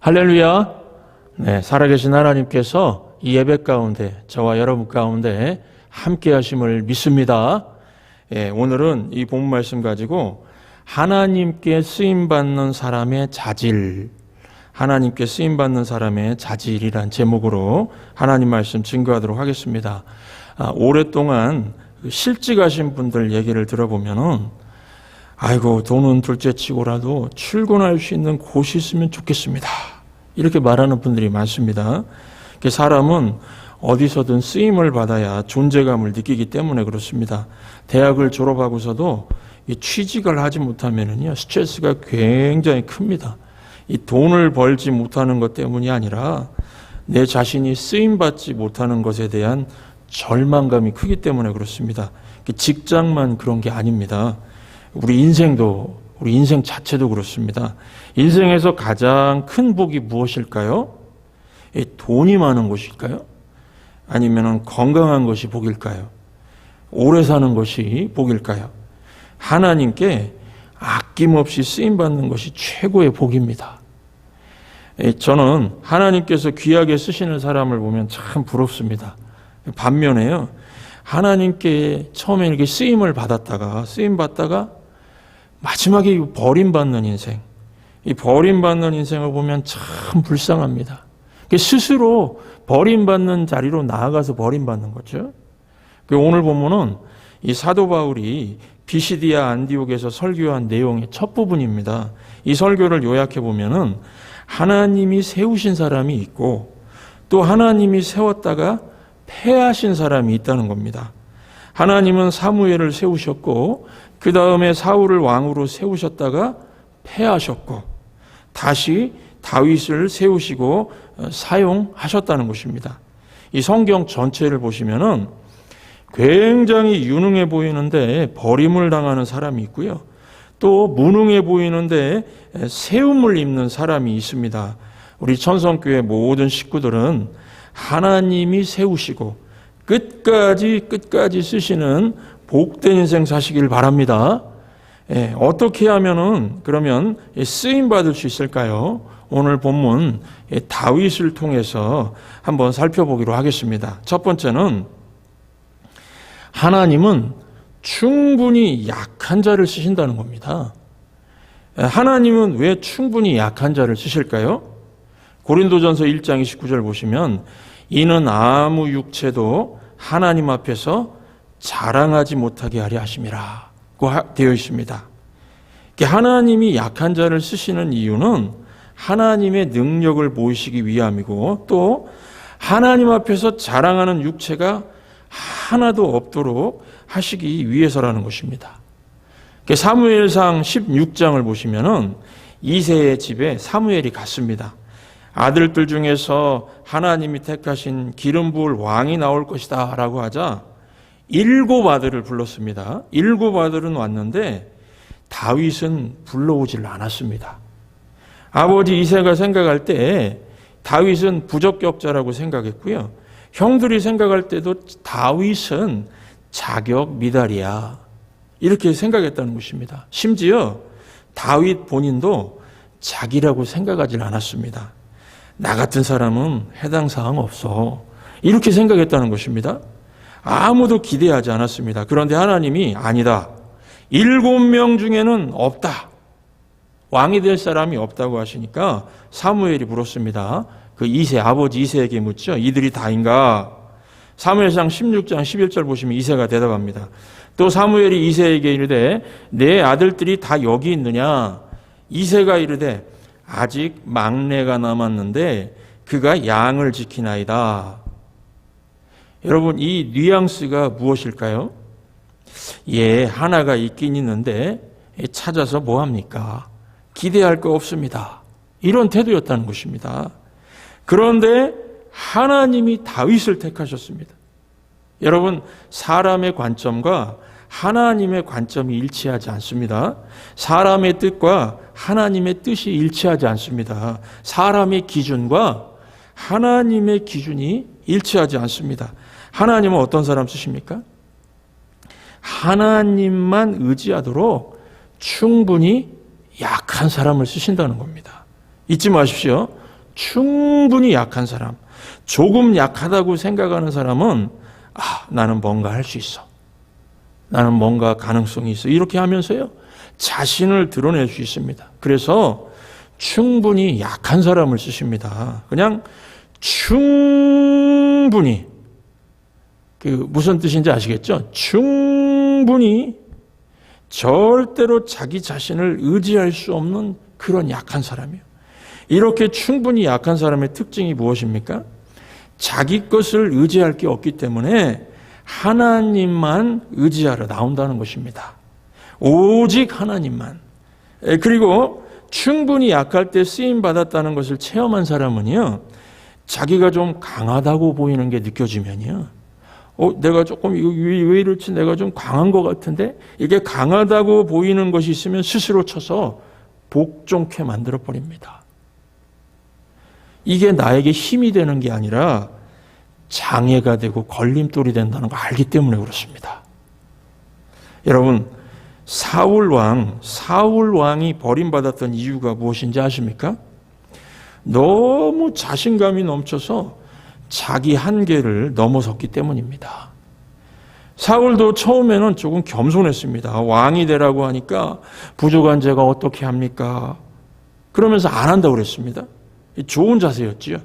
할렐루야. 네, 살아계신 하나님께서 이 예배 가운데 저와 여러분 가운데 함께 하심을 믿습니다. 예, 오늘은 이본 말씀 가지고 하나님께 쓰임 받는 사람의 자질 하나님께 쓰임 받는 사람의 자질이란 제목으로 하나님 말씀 증거하도록 하겠습니다. 아, 오랫동안 실직하신 분들 얘기를 들어보면은 아이고 돈은 둘째치고라도 출근할 수 있는 곳이 있으면 좋겠습니다. 이렇게 말하는 분들이 많습니다. 사람은 어디서든 쓰임을 받아야 존재감을 느끼기 때문에 그렇습니다. 대학을 졸업하고서도 취직을 하지 못하면은요 스트레스가 굉장히 큽니다. 이 돈을 벌지 못하는 것 때문이 아니라 내 자신이 쓰임 받지 못하는 것에 대한 절망감이 크기 때문에 그렇습니다. 직장만 그런 게 아닙니다. 우리 인생도 우리 인생 자체도 그렇습니다. 인생에서 가장 큰 복이 무엇일까요? 돈이 많은 것일까요? 아니면 건강한 것이 복일까요? 오래 사는 것이 복일까요? 하나님께 아낌없이 쓰임 받는 것이 최고의 복입니다. 저는 하나님께서 귀하게 쓰시는 사람을 보면 참 부럽습니다. 반면에요. 하나님께 처음에 이렇게 쓰임을 받았다가 쓰임 받다가 마지막에 버림받는 인생, 이 버림받는 인생을 보면 참 불쌍합니다. 스스로 버림받는 자리로 나아가서 버림받는 거죠. 오늘 보면은 이 사도 바울이 비시디아 안디옥에서 설교한 내용의 첫 부분입니다. 이 설교를 요약해 보면은 하나님이 세우신 사람이 있고 또 하나님이 세웠다가 패하신 사람이 있다는 겁니다. 하나님은 사무엘을 세우셨고 그 다음에 사울을 왕으로 세우셨다가 패하셨고 다시 다윗을 세우시고 사용하셨다는 것입니다. 이 성경 전체를 보시면은 굉장히 유능해 보이는데 버림을 당하는 사람이 있고요. 또 무능해 보이는데 세움을 입는 사람이 있습니다. 우리 천성교회 모든 식구들은 하나님이 세우시고 끝까지 끝까지 쓰시는 복된 인생 사시길 바랍니다. 예, 어떻게 하면은 그러면 쓰임 받을 수 있을까요? 오늘 본문 다윗을 통해서 한번 살펴보기로 하겠습니다. 첫 번째는 하나님은 충분히 약한 자를 쓰신다는 겁니다. 하나님은 왜 충분히 약한 자를 쓰실까요? 고린도전서 1장 29절 보시면 이는 아무 육체도 하나님 앞에서 자랑하지 못하게 하려 하심이라고 되어 있습니다. 하나님이 약한 자를 쓰시는 이유는 하나님의 능력을 보이시기 위함이고 또 하나님 앞에서 자랑하는 육체가 하나도 없도록 하시기 위해서라는 것입니다. 사무엘상 16장을 보시면은 이세의 집에 사무엘이 갔습니다. 아들들 중에서 하나님이 택하신 기름 부을 왕이 나올 것이다 라고 하자 일곱 아들을 불렀습니다. 일곱 아들은 왔는데 다윗은 불러오질 않았습니다. 아버지 이세가 생각할 때 다윗은 부적격자라고 생각했고요. 형들이 생각할 때도 다윗은 자격 미달이야. 이렇게 생각했다는 것입니다. 심지어 다윗 본인도 자기라고 생각하지 않았습니다. 나 같은 사람은 해당 사항 없어. 이렇게 생각했다는 것입니다. 아무도 기대하지 않았습니다. 그런데 하나님이 아니다. 일곱 명 중에는 없다. 왕이 될 사람이 없다고 하시니까 사무엘이 물었습니다. 그 이세 아버지 이세에게 묻죠. 이들이 다인가? 사무엘상 16장 11절 보시면 이세가 대답합니다. 또 사무엘이 이세에게 이르되 내 아들들이 다 여기 있느냐? 이세가 이르되 아직 막내가 남았는데 그가 양을 지키나이다. 여러분 이 뉘앙스가 무엇일까요? 예, 하나가 있긴 있는데 찾아서 뭐 합니까? 기대할 거 없습니다. 이런 태도였다는 것입니다. 그런데 하나님이 다윗을 택하셨습니다. 여러분 사람의 관점과 하나님의 관점이 일치하지 않습니다. 사람의 뜻과 하나님의 뜻이 일치하지 않습니다. 사람의 기준과 하나님의 기준이 일치하지 않습니다. 하나님은 어떤 사람 쓰십니까? 하나님만 의지하도록 충분히 약한 사람을 쓰신다는 겁니다. 잊지 마십시오. 충분히 약한 사람, 조금 약하다고 생각하는 사람은 아, 나는 뭔가 할 수 있어. 나는 뭔가 가능성이 있어. 이렇게 하면서요. 자신을 드러낼 수 있습니다. 그래서 충분히 약한 사람을 쓰십니다. 그냥 충분히 그 무슨 뜻인지 아시겠죠? 충분히 절대로 자기 자신을 의지할 수 없는 그런 약한 사람이에요. 이렇게 충분히 약한 사람의 특징이 무엇입니까? 자기 것을 의지할 게 없기 때문에 하나님만 의지하러 나온다는 것입니다. 오직 하나님만. 그리고 충분히 약할 때 쓰임 받았다는 것을 체험한 사람은요, 자기가 좀 강하다고 보이는 게 느껴지면요, 어, 내가 조금 왜, 왜 이럴지 내가 좀 강한 것 같은데 이게 강하다고 보이는 것이 있으면 스스로 쳐서 복종케 만들어 버립니다. 이게 나에게 힘이 되는 게 아니라 장애가 되고 걸림돌이 된다는 거 알기 때문에 그렇습니다. 여러분, 사울 왕, 사울 왕이 버림받았던 이유가 무엇인지 아십니까? 너무 자신감이 넘쳐서 자기 한계를 넘어섰기 때문입니다. 사울도 처음에는 조금 겸손했습니다. 왕이 되라고 하니까 부족한 제가 어떻게 합니까? 그러면서 안 한다고 그랬습니다. 좋은 자세였지요.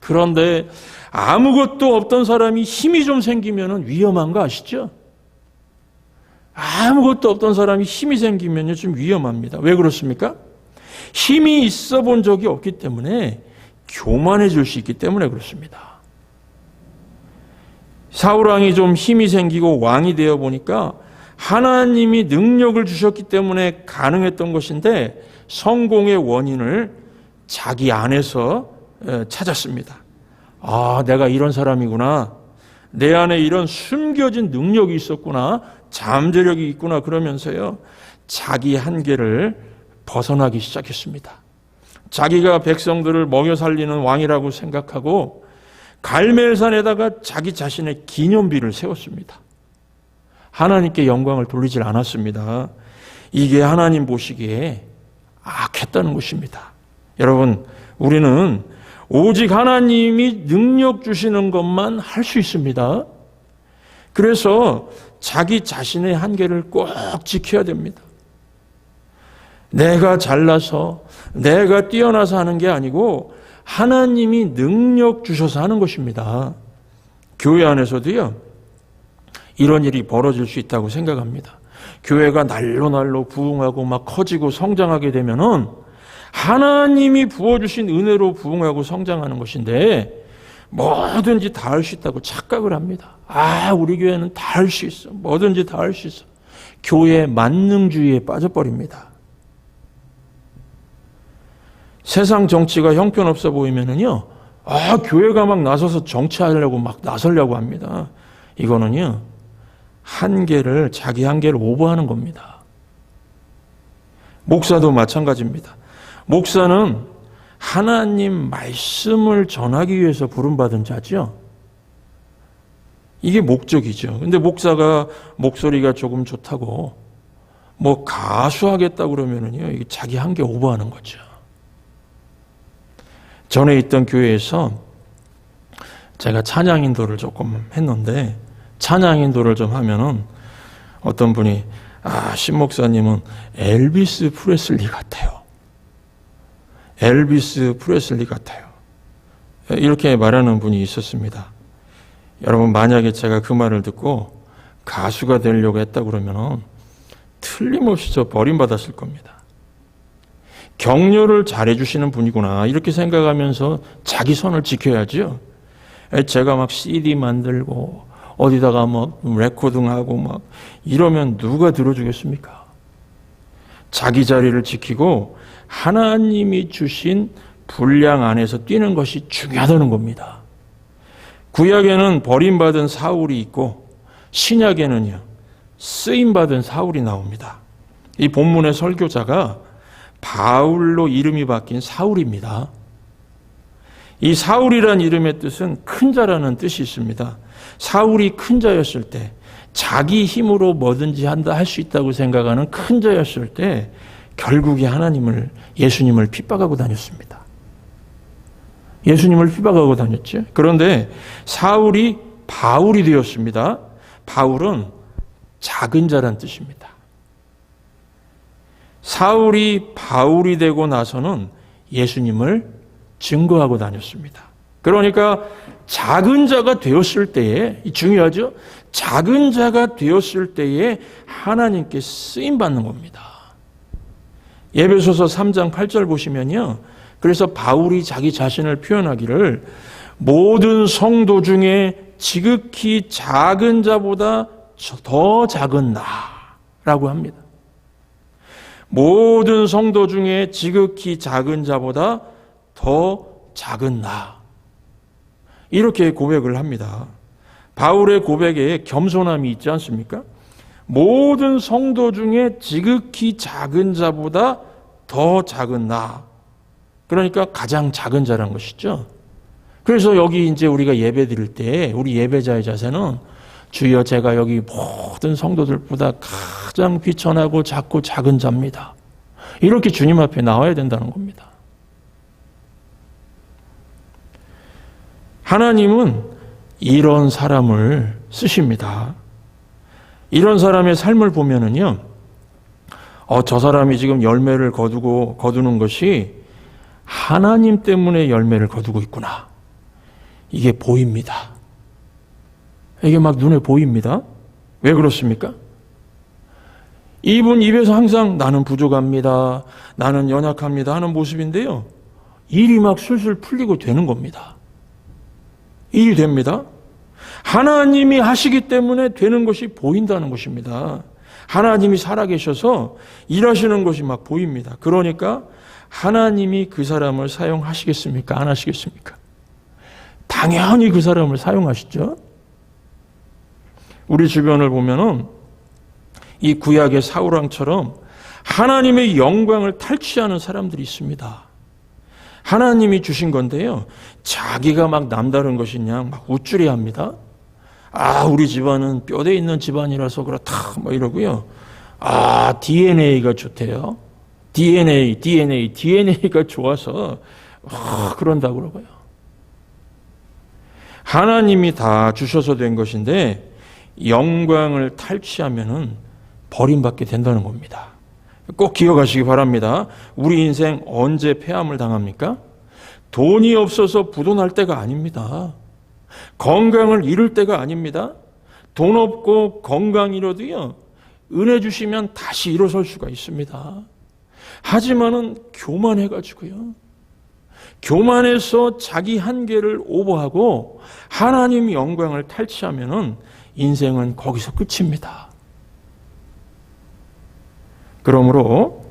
그런데 아무것도 없던 사람이 힘이 좀 생기면 위험한 거 아시죠? 아무것도 없던 사람이 힘이 생기면요, 좀 위험합니다. 왜 그렇습니까? 힘이 있어 본 적이 없기 때문에 교만해질 수 있기 때문에 그렇습니다. 사울왕이 좀 힘이 생기고 왕이 되어 보니까 하나님이 능력을 주셨기 때문에 가능했던 것인데 성공의 원인을 자기 안에서 찾았습니다. 아, 내가 이런 사람이구나. 내 안에 이런 숨겨진 능력이 있었구나. 잠재력이 있구나. 그러면서요. 자기 한계를 벗어나기 시작했습니다. 자기가 백성들을 먹여 살리는 왕이라고 생각하고 갈멜산에다가 자기 자신의 기념비를 세웠습니다. 하나님께 영광을 돌리질 않았습니다. 이게 하나님 보시기에 악했다는 것입니다. 여러분, 우리는 오직 하나님이 능력 주시는 것만 할 수 있습니다. 그래서 자기 자신의 한계를 꼭 지켜야 됩니다. 내가 잘나서, 내가 뛰어나서 하는 게 아니고, 하나님이 능력 주셔서 하는 것입니다. 교회 안에서도요, 이런 일이 벌어질 수 있다고 생각합니다. 교회가 날로 날로 부흥하고 막 커지고 성장하게 되면은 하나님이 부어주신 은혜로 부흥하고 성장하는 것인데 뭐든지 다 할 수 있다고 착각을 합니다. 아, 우리 교회는 다 할 수 있어. 뭐든지 다 할 수 있어. 교회 만능주의에 빠져버립니다. 세상 정치가 형편없어 보이면은요, 아, 교회가 막 나서서 정치하려고 막 나서려고 합니다. 이거는요, 한계를, 자기 한계를 오버하는 겁니다. 목사도 마찬가지입니다. 목사는 하나님 말씀을 전하기 위해서 부름받은 자죠. 이게 목적이죠. 근데 목사가 목소리가 조금 좋다고 뭐 가수하겠다 그러면은요, 이게 자기 한계 오버하는 거죠. 전에 있던 교회에서 제가 찬양 인도를 조금 했는데 찬양 인도를 좀 하면은 어떤 분이 아, 신 목사님은 엘비스 프레슬리 같아요. 엘비스 프레슬리 같아요. 이렇게 말하는 분이 있었습니다. 여러분 만약에 제가 그 말을 듣고 가수가 되려고 했다 그러면은 틀림없이 저 버림받았을 겁니다. 격려를 잘해 주시는 분이구나 이렇게 생각하면서 자기 선을 지켜야죠. 제가 막 CD 만들고 어디다가 막 레코딩하고 막 이러면 누가 들어주겠습니까? 자기 자리를 지키고 하나님이 주신 분량 안에서 뛰는 것이 중요하다는 겁니다. 구약에는 버림받은 사울이 있고 신약에는요 쓰임받은 사울이 나옵니다. 이 본문의 설교자가 바울로 이름이 바뀐 사울입니다. 이 사울이란 이름의 뜻은 큰 자라는 뜻이 있습니다. 사울이 큰 자였을 때 자기 힘으로 뭐든지 한다 할 수 있다고 생각하는 큰 자였을 때 결국에 하나님을 예수님을 핍박하고 다녔습니다. 예수님을 휘박하고 다녔죠. 그런데 사울이 바울이 되었습니다. 바울은 작은 자란 뜻입니다. 사울이 바울이 되고 나서는 예수님을 증거하고 다녔습니다. 그러니까 작은 자가 되었을 때에 중요하죠. 작은 자가 되었을 때에 하나님께 쓰임 받는 겁니다. 예배소서 3장 8절 보시면요. 그래서 바울이 자기 자신을 표현하기를 모든 성도 중에 지극히 작은 자보다 더 작은 나라고 합니다. 모든 성도 중에 지극히 작은 자보다 더 작은 나. 이렇게 고백을 합니다. 바울의 고백에 겸손함이 있지 않습니까? 모든 성도 중에 지극히 작은 자보다 더 작은 나. 그러니까 가장 작은 자란 것이죠. 그래서 여기 이제 우리가 예배 드릴 때 우리 예배자의 자세는 주여 제가 여기 모든 성도들보다 가장 비천하고 작고 작은 자입니다. 이렇게 주님 앞에 나와야 된다는 겁니다. 하나님은 이런 사람을 쓰십니다. 이런 사람의 삶을 보면은요, 어, 저 사람이 지금 열매를 거두고, 거두는 것이 하나님 때문에 열매를 거두고 있구나. 이게 보입니다. 이게 막 눈에 보입니다. 왜 그렇습니까? 이분 입에서 항상 나는 부족합니다. 나는 연약합니다. 하는 모습인데요. 일이 막 술술 풀리고 되는 겁니다. 일이 됩니다. 하나님이 하시기 때문에 되는 것이 보인다는 것입니다. 하나님이 살아계셔서 일하시는 것이 막 보입니다. 그러니까 하나님이 그 사람을 사용하시겠습니까? 안 하시겠습니까? 당연히 그 사람을 사용하시죠. 우리 주변을 보면은 이 구약의 사울왕처럼 하나님의 영광을 탈취하는 사람들이 있습니다. 하나님이 주신 건데요. 자기가 막 남다른 것이냐 막 우쭐해 합니다. 아, 우리 집안은 뼈대 있는 집안이라서 그렇다. 뭐 이러고요. 아, DNA가 좋대요. DNA, DNA, DNA가 좋아서 아, 그런다고 그러고요. 하나님이 다 주셔서 된 것인데 영광을 탈취하면은 버림받게 된다는 겁니다. 꼭 기억하시기 바랍니다. 우리 인생 언제 폐암을 당합니까? 돈이 없어서 부도날 때가 아닙니다. 건강을 잃을 때가 아닙니다. 돈 없고 건강 잃어도요, 은혜 주시면 다시 일어설 수가 있습니다. 하지만은 교만해 가지고요. 교만해서 자기 한계를 오버하고 하나님 영광을 탈취하면은 인생은 거기서 끝입니다. 그러므로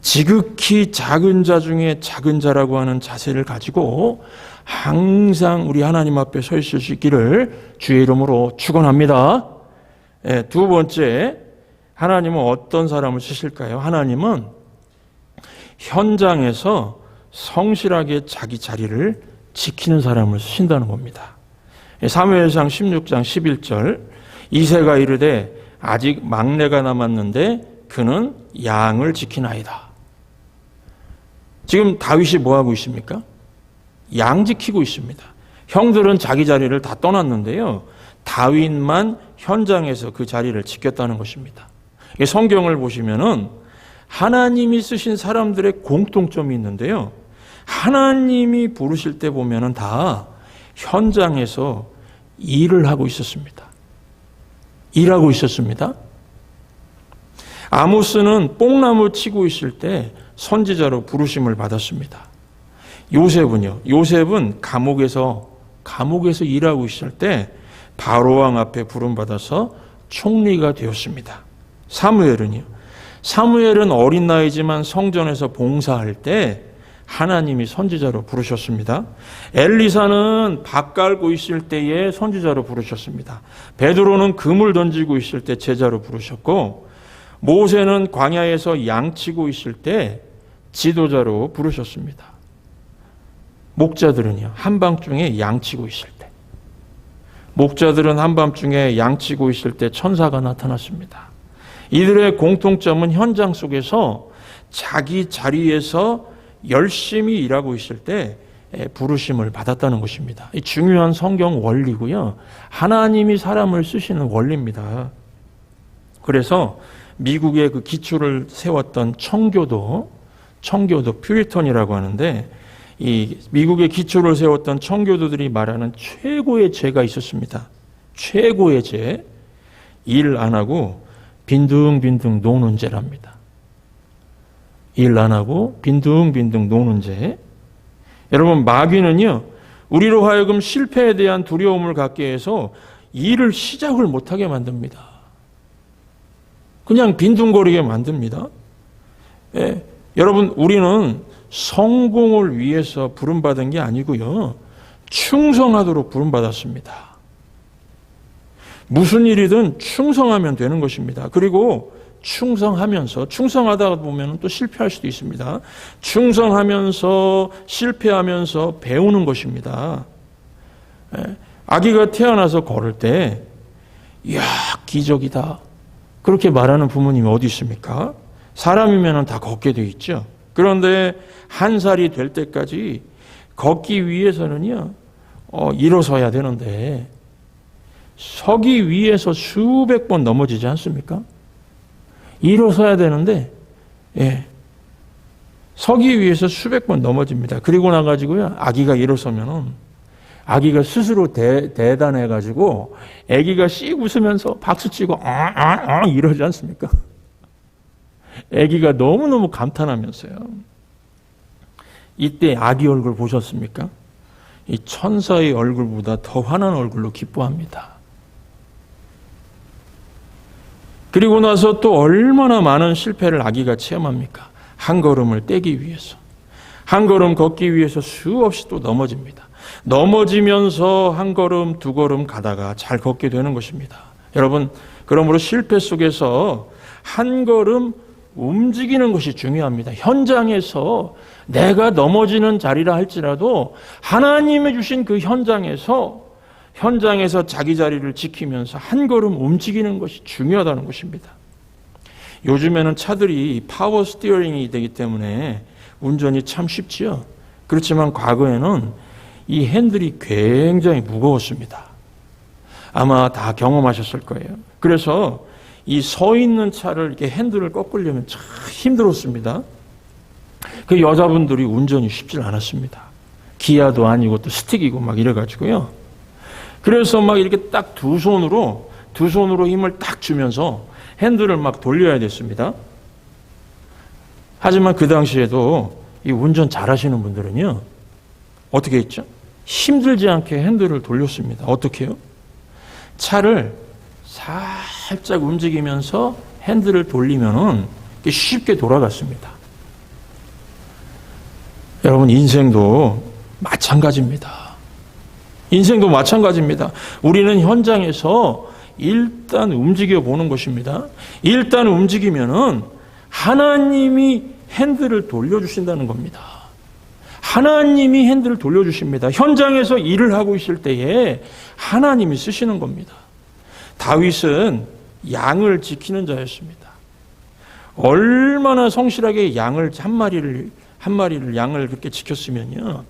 지극히 작은 자 중에 작은 자라고 하는 자세를 가지고 항상 우리 하나님 앞에 서 있을 수 있기를 주의 이름으로 축원합니다. 예, 두 번째 하나님은 어떤 사람을 쓰실까요? 하나님은 현장에서 성실하게 자기 자리를 지키는 사람을 쓰신다는 겁니다. 사무엘상 16장 11절 이세가 이르되 아직 막내가 남았는데 그는 양을 지키나이다. 지금 다윗이 뭐 하고 있습니까? 양 지키고 있습니다. 형들은 자기 자리를 다 떠났는데요. 다윗만 현장에서 그 자리를 지켰다는 것입니다. 성경을 보시면은 하나님이 쓰신 사람들의 공통점이 있는데요. 하나님이 부르실 때 보면은 다 현장에서 일을 하고 있었습니다. 일하고 있었습니다. 아모스는 뽕나무 치고 있을 때 선지자로 부르심을 받았습니다. 요셉은요. 요셉은 감옥에서 감옥에서 일하고 있을 때 바로 왕 앞에 부름 받아서 총리가 되었습니다. 사무엘은요. 사무엘은 어린 나이지만 성전에서 봉사할 때 하나님이 선지자로 부르셨습니다. 엘리사는 밥 깔고 있을 때에 선지자로 부르셨습니다. 베드로는 금을 던지고 있을 때 제자로 부르셨고 모세는 광야에서 양치고 있을 때 지도자로 부르셨습니다. 목자들은요, 한밤중에 양치고 있을 때. 목자들은 한밤중에 양치고 있을 때 천사가 나타났습니다. 이들의 공통점은 현장 속에서 자기 자리에서 열심히 일하고 있을 때 부르심을 받았다는 것입니다. 이 중요한 성경 원리고요. 하나님이 사람을 쓰시는 원리입니다. 그래서 미국의 그 기초를 세웠던 청교도, 청교도 퓨리턴이라고 하는데 이 미국의 기초를 세웠던 청교도들이 말하는 최고의 죄가 있었습니다. 최고의 죄, 일 안 하고 빈둥빈둥 노는 죄랍니다. 일 안 하고 빈둥빈둥 노는 죄. 여러분 마귀는요 우리로 하여금 실패에 대한 두려움을 갖게 해서 일을 시작을 못하게 만듭니다. 그냥 빈둥거리게 만듭니다. 예, 여러분 우리는 성공을 위해서 부름받은 게 아니고요 충성하도록 부름받았습니다. 무슨 일이든 충성하면 되는 것입니다. 그리고 충성하면서 충성하다 보면 또 실패할 수도 있습니다. 충성하면서 실패하면서 배우는 것입니다. 예, 아기가 태어나서 걸을 때, 이야 기적이다. 그렇게 말하는 부모님이 어디 있습니까? 사람이면 다 걷게 돼 있죠. 그런데 한 살이 될 때까지 걷기 위해서는요, 어, 일어서야 되는데, 서기 위해서 수백 번 넘어지지 않습니까? 일어서야 되는데, 예. 서기 위해서 수백 번 넘어집니다. 그리고 나가지고요, 아기가 일어서면은, 아기가 스스로 대, 대단해가지고, 아기가 씩 웃으면서 박수치고, 아, 아, 아, 이러지 않습니까? 아기가 너무너무 감탄하면서요. 이때 아기 얼굴 보셨습니까? 이 천사의 얼굴보다 더 환한 얼굴로 기뻐합니다. 그리고 나서 또 얼마나 많은 실패를 아기가 체험합니까? 한 걸음을 떼기 위해서. 한 걸음 걷기 위해서 수없이 또 넘어집니다. 넘어지면서 한 걸음, 두 걸음 가다가 잘 걷게 되는 것입니다. 여러분, 그러므로 실패 속에서 한 걸음 움직이는 것이 중요합니다. 현장에서 내가 넘어지는 자리라 할지라도 하나님의 주신 그 현장에서 현장에서 자기 자리를 지키면서 한 걸음 움직이는 것이 중요하다는 것입니다. 요즘에는 차들이 파워 스티어링이 되기 때문에 운전이 참 쉽지요. 그렇지만 과거에는 이 핸들이 굉장히 무거웠습니다. 아마 다 경험하셨을 거예요. 그래서 이 서 있는 차를 이렇게 핸들을 꺾으려면 참 힘들었습니다. 그 여자분들이 운전이 쉽지 않았습니다. 기아도 아니고 또 스틱이고 막 이래가지고요. 그래서 막 이렇게 딱 두 손으로 두 손으로 힘을 딱 주면서 핸들을 막 돌려야 됐습니다. 하지만 그 당시에도 이 운전 잘하시는 분들은요 어떻게 했죠? 힘들지 않게 핸들을 돌렸습니다. 어떻게 해요? 차를 살짝 움직이면서 핸들을 돌리면은 쉽게 돌아갔습니다. 여러분 인생도 마찬가지입니다. 인생도 마찬가지입니다. 우리는 현장에서 일단 움직여 보는 것입니다. 일단 움직이면은 하나님이 핸들을 돌려주신다는 겁니다. 하나님이 핸들을 돌려주십니다. 현장에서 일을 하고 있을 때에 하나님이 쓰시는 겁니다. 다윗은 양을 지키는 자였습니다. 얼마나 성실하게 양을 한 마리를 한 마리를 양을 그렇게 지켰으면요.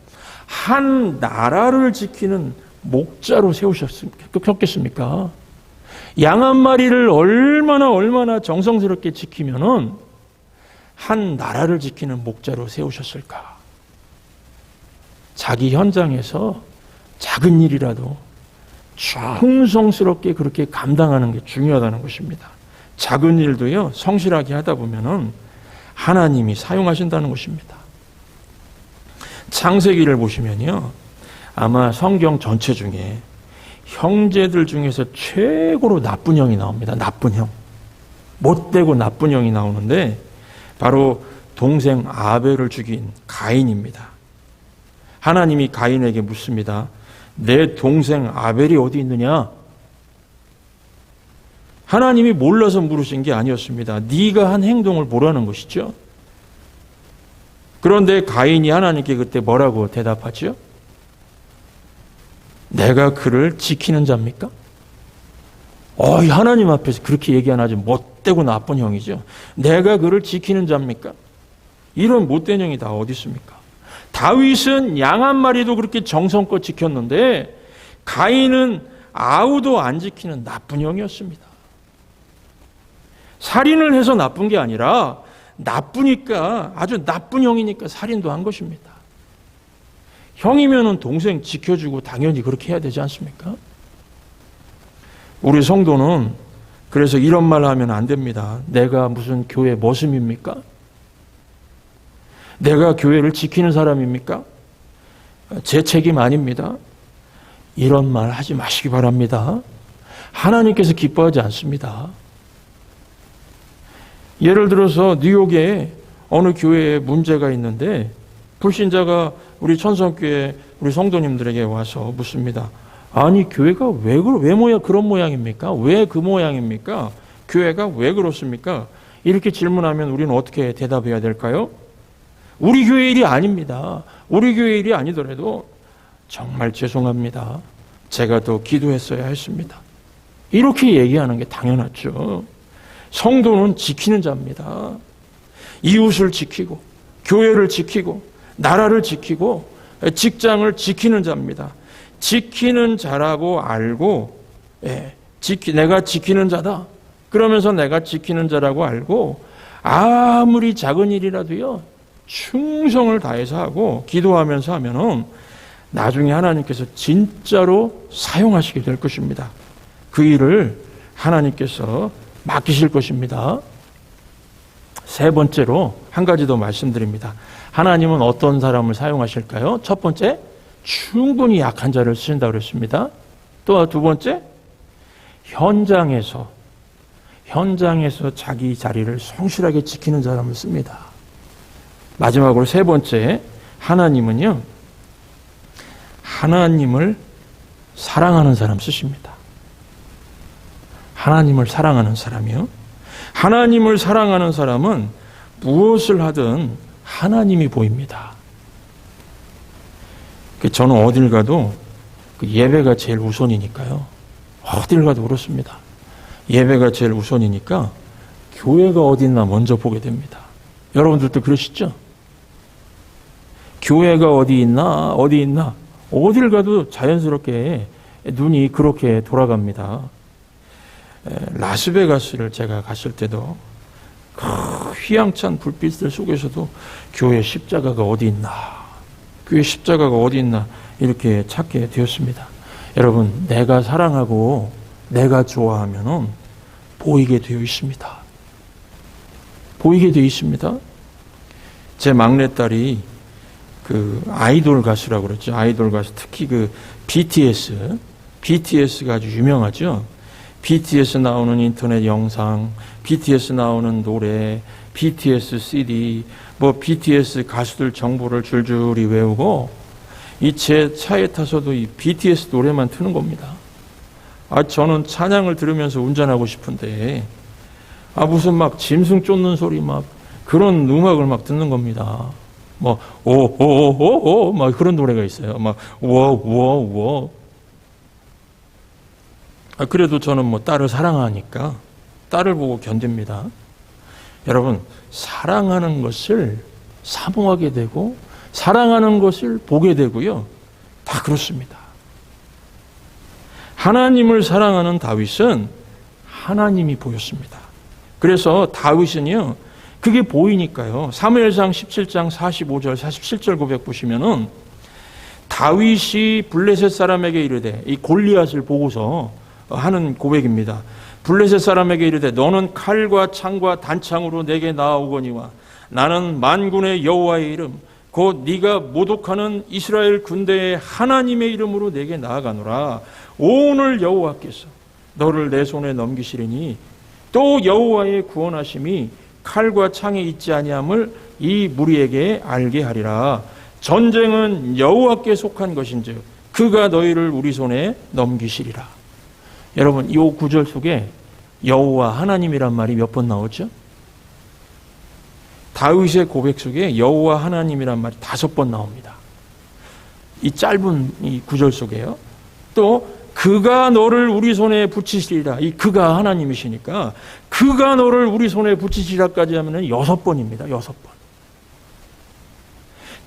한 나라를 지키는 목자로 세우셨겠습니까? 양 한 마리를 얼마나 얼마나 정성스럽게 지키면은 한 나라를 지키는 목자로 세우셨을까? 자기 현장에서 작은 일이라도 충성스럽게 그렇게 감당하는 게 중요하다는 것입니다. 작은 일도요, 성실하게 하다 보면은 하나님이 사용하신다는 것입니다. 창세기를 보시면요. 아마 성경 전체 중에 형제들 중에서 최고로 나쁜 형이 나옵니다. 나쁜 형. 못되고 나쁜 형이 나오는데 바로 동생 아벨을 죽인 가인입니다. 하나님이 가인에게 묻습니다. 내 동생 아벨이 어디 있느냐? 하나님이 몰라서 물으신 게 아니었습니다. 네가 한 행동을 보라는 것이죠. 그런데 가인이 하나님께 그때 뭐라고 대답하죠? 내가 그를 지키는 자입니까? 어, 하나님 앞에서 그렇게 얘기 안 하지. 못되고 나쁜 형이죠. 내가 그를 지키는 자입니까? 이런 못된 형이 다 어디 있습니까? 다윗은 양 한 마리도 그렇게 정성껏 지켰는데 가인은 아우도 안 지키는 나쁜 형이었습니다. 살인을 해서 나쁜 게 아니라 나쁘니까 아주 나쁜 형이니까 살인도 한 것입니다. 형이면은 동생 지켜주고 당연히 그렇게 해야 되지 않습니까? 우리 성도는 그래서 이런 말 하면 안 됩니다. 내가 무슨 교회 머슴입니까? 내가 교회를 지키는 사람입니까? 제 책임 아닙니다. 이런 말 하지 마시기 바랍니다. 하나님께서 기뻐하지 않습니다. 예를 들어서 뉴욕에 어느 교회에 문제가 있는데 불신자가 우리 천성교회 우리 성도님들에게 와서 묻습니다. 아니 교회가 왜, 그- 왜 모양 그런 모양입니까? 왜 그 모양입니까? 교회가 왜 그렇습니까? 이렇게 질문하면 우리는 어떻게 대답해야 될까요? 우리 교회 일이 아닙니다. 우리 교회 일이 아니더라도 정말 죄송합니다. 제가 더 기도했어야 했습니다. 이렇게 얘기하는 게 당연하죠. 성도는 지키는 자입니다. 이웃을 지키고, 교회를 지키고, 나라를 지키고, 직장을 지키는 자입니다. 지키는 자라고 알고, 예, 지키, 내가 지키는 자다. 그러면서 내가 지키는 자라고 알고, 아무리 작은 일이라도요, 충성을 다해서 하고, 기도하면서 하면은, 나중에 하나님께서 진짜로 사용하시게 될 것입니다. 그 일을 하나님께서 맡기실 것입니다. 세 번째로 한 가지 더 말씀드립니다. 하나님은 어떤 사람을 사용하실까요? 첫 번째, 충분히 약한 자를 쓰신다 그랬습니다. 또 두 번째, 현장에서 현장에서 자기 자리를 성실하게 지키는 사람을 씁니다. 마지막으로 세 번째, 하나님은요. 하나님을 사랑하는 사람 쓰십니다. 하나님을 사랑하는 사람이요. 하나님을 사랑하는 사람은 무엇을 하든 하나님이 보입니다. 그 저는 어딜 가도 그 예배가 제일 우선이니까요. 어딜 가도 그렇습니다. 예배가 제일 우선이니까 교회가 어딨나 먼저 보게 됩니다. 여러분들도 그러시죠? 교회가 어디 있나, 어디 있나, 어딜 가도 자연스럽게 눈이 그렇게 돌아갑니다. 라스베가스를 제가 갔을 때도 그 휘황찬 불빛들 속에서도 교회 십자가가 어디 있나, 교회 십자가가 어디 있나 이렇게 찾게 되었습니다. 여러분, 내가 사랑하고 내가 좋아하면은 보이게 되어 있습니다. 보이게 되어 있습니다. 제 막내딸이 그 아이돌 가수라고 그러죠. 아이돌 가수 특히 그 BTS, BTS가 아주 유명하죠. BTS 나오는 인터넷 영상, BTS 나오는 노래, BTS CD, 뭐 BTS 가수들 정보를 줄줄이 외우고 이 제 차에 타서도 이 BTS 노래만 트는 겁니다. 아 저는 찬양을 들으면서 운전하고 싶은데 아 무슨 막 짐승 쫓는 소리 막 그런 음악을 막 듣는 겁니다. 뭐 오오 오 오 막 그런 노래가 있어요. 막 워 워 워 아, 그래도 저는 뭐 딸을 사랑하니까 딸을 보고 견딥니다. 여러분, 사랑하는 것을 사모하게 되고, 사랑하는 것을 보게 되고요. 다 그렇습니다. 하나님을 사랑하는 다윗은 하나님이 보였습니다. 그래서 다윗은요, 그게 보이니까요. 사무엘상 17장 45절, 47절 고백 보시면은 다윗이 블레셋 사람에게 이르되 이 골리앗을 보고서 하는 고백입니다. 블레셋 사람에게 이르되 너는 칼과 창과 단창으로 내게 나아오거니와 나는 만군의 여호와의 이름 곧 네가 모독하는 이스라엘 군대의 하나님의 이름으로 내게 나아가노라 오늘 여호와께서 너를 내 손에 넘기시리니 또 여호와의 구원하심이 칼과 창에 있지 아니함을 이 무리에게 알게 하리라 전쟁은 여호와께 속한 것인즉 그가 너희를 우리 손에 넘기시리라 여러분, 이 구절 속에 여호와 하나님이란 말이 몇 번 나오죠? 다윗의 고백 속에 여호와 하나님이란 말이 다섯 번 나옵니다. 이 짧은 이 구절 속에요. 또 그가 너를 우리 손에 붙이시리라. 이 그가 하나님이시니까 그가 너를 우리 손에 붙이시라까지 하면은 여섯 번입니다. 여섯 번.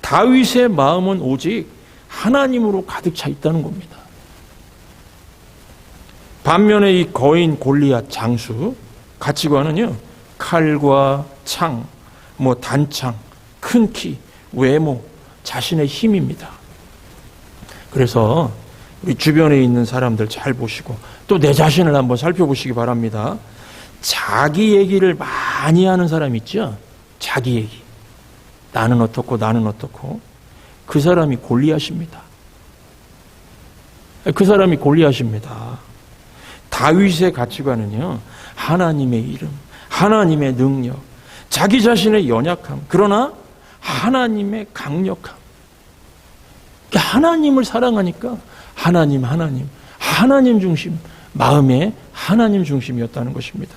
다윗의 마음은 오직 하나님으로 가득 차 있다는 겁니다. 반면에 이 거인 골리앗 장수 가치관은요 칼과 창, 뭐 단창, 큰 키, 외모, 자신의 힘입니다. 그래서 우리 주변에 있는 사람들 잘 보시고 또 내 자신을 한번 살펴보시기 바랍니다. 자기 얘기를 많이 하는 사람 있죠? 자기 얘기. 나는 어떻고 나는 어떻고 그 사람이 골리앗입니다. 그 사람이 골리앗입니다. 다윗의 가치관은요. 하나님의 이름, 하나님의 능력, 자기 자신의 연약함, 그러나 하나님의 강력함. 하나님을 사랑하니까 하나님, 하나님, 하나님 중심, 마음의 하나님 중심이었다는 것입니다.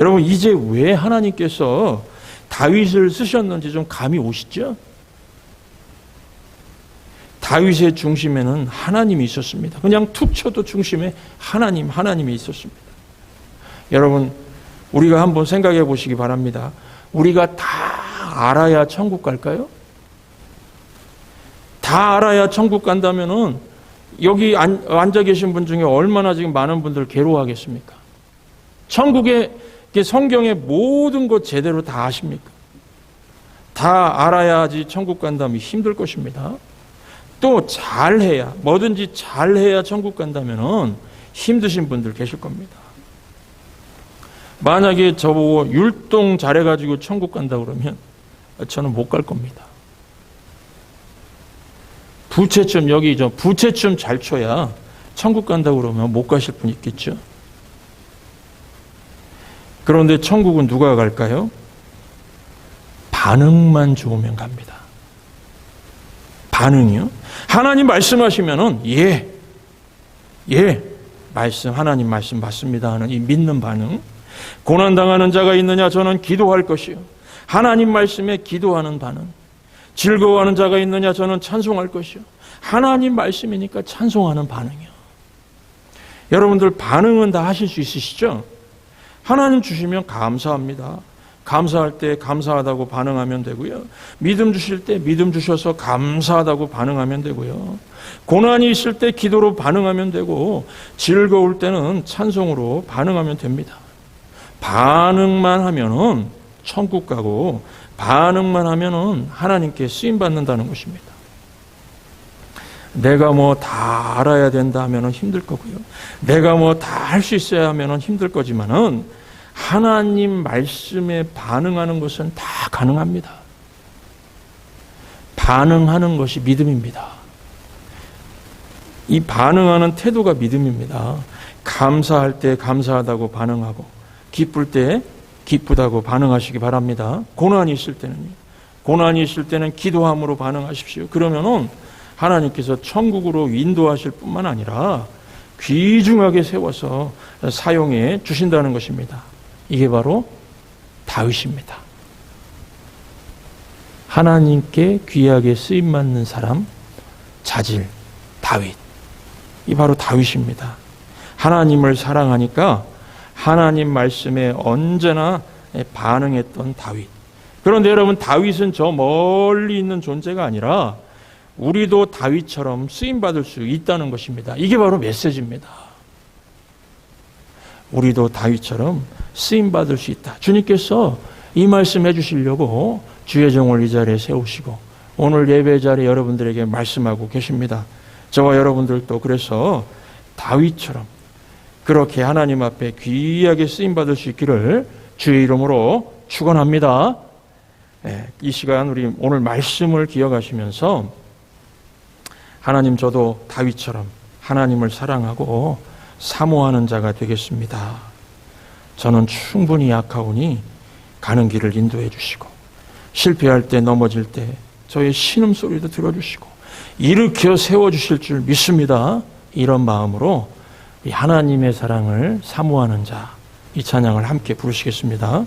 여러분, 이제 왜 하나님께서 다윗을 쓰셨는지 좀 감이 오시죠? 다윗의 중심에는 하나님이 있었습니다. 그냥 툭 쳐도 중심에 하나님, 하나님이 있었습니다. 여러분, 우리가 한번 생각해 보시기 바랍니다. 우리가 다 알아야 천국 갈까요? 다 알아야 천국 간다면은 여기 앉아 계신 분 중에 얼마나 지금 많은 분들 괴로워하겠습니까? 천국에 성경의 모든 것 제대로 다 아십니까? 다 알아야지 천국 간다면 힘들 것입니다. 또 잘해야 뭐든지 잘해야 천국 간다면은 힘드신 분들 계실 겁니다. 만약에 저보고 율동 잘해가지고 천국 간다 그러면 저는 못 갈 겁니다. 부채춤 여기 저 부채춤 잘 춰야 천국 간다 그러면 못 가실 분 있겠죠. 그런데 천국은 누가 갈까요? 반응만 좋으면 갑니다. 반응이요? 하나님 말씀하시면은 예, 예, 말씀 하나님 말씀 맞습니다 하는 이 믿는 반응. 고난 당하는 자가 있느냐 저는 기도할 것이요. 하나님 말씀에 기도하는 반응. 즐거워하는 자가 있느냐 저는 찬송할 것이요. 하나님 말씀이니까 찬송하는 반응이요. 여러분들 반응은 다 하실 수 있으시죠? 하나님 주시면 감사합니다. 감사할 때 감사하다고 반응하면 되고요. 믿음 주실 때 믿음 주셔서 감사하다고 반응하면 되고요. 고난이 있을 때 기도로 반응하면 되고 즐거울 때는 찬송으로 반응하면 됩니다. 반응만 하면은 천국 가고 반응만 하면은 하나님께 쓰임 받는다는 것입니다. 내가 뭐 다 알아야 된다 하면은 힘들 거고요. 내가 뭐 다 할 수 있어야 하면은 힘들 거지만은 하나님 말씀에 반응하는 것은 다 가능합니다. 반응하는 것이 믿음입니다. 이 반응하는 태도가 믿음입니다. 감사할 때 감사하다고 반응하고, 기쁠 때 기쁘다고 반응하시기 바랍니다. 고난이 있을 때는요. 고난이 있을 때는 기도함으로 반응하십시오. 그러면은 하나님께서 천국으로 인도하실 뿐만 아니라 귀중하게 세워서 사용해 주신다는 것입니다. 이게 바로 다윗입니다. 하나님께 귀하게 쓰임 받는 사람, 자질, 다윗. 이 바로 다윗입니다. 하나님을 사랑하니까 하나님 말씀에 언제나 반응했던 다윗. 그런데 여러분, 다윗은 저 멀리 있는 존재가 아니라 우리도 다윗처럼 쓰임 받을 수 있다는 것입니다. 이게 바로 메시지입니다. 우리도 다윗처럼 쓰임 받을 수 있다. 주님께서 이 말씀 해주시려고 주의 종을 이 자리에 세우시고 오늘 예배 자리에 여러분들에게 말씀하고 계십니다. 저와 여러분들도 그래서 다윗처럼 그렇게 하나님 앞에 귀하게 쓰임 받을 수 있기를 주의 이름으로 축원합니다. 네, 이 시간 우리 오늘 말씀을 기억하시면서 하나님 저도 다윗처럼 하나님을 사랑하고 사모하는 자가 되겠습니다. 저는 충분히 약하오니 가는 길을 인도해 주시고 실패할 때 넘어질 때 저의 신음 소리도 들어주시고 일으켜 세워 주실 줄 믿습니다. 이런 마음으로 하나님의 사랑을 사모하는 자 이 찬양을 함께 부르시겠습니다.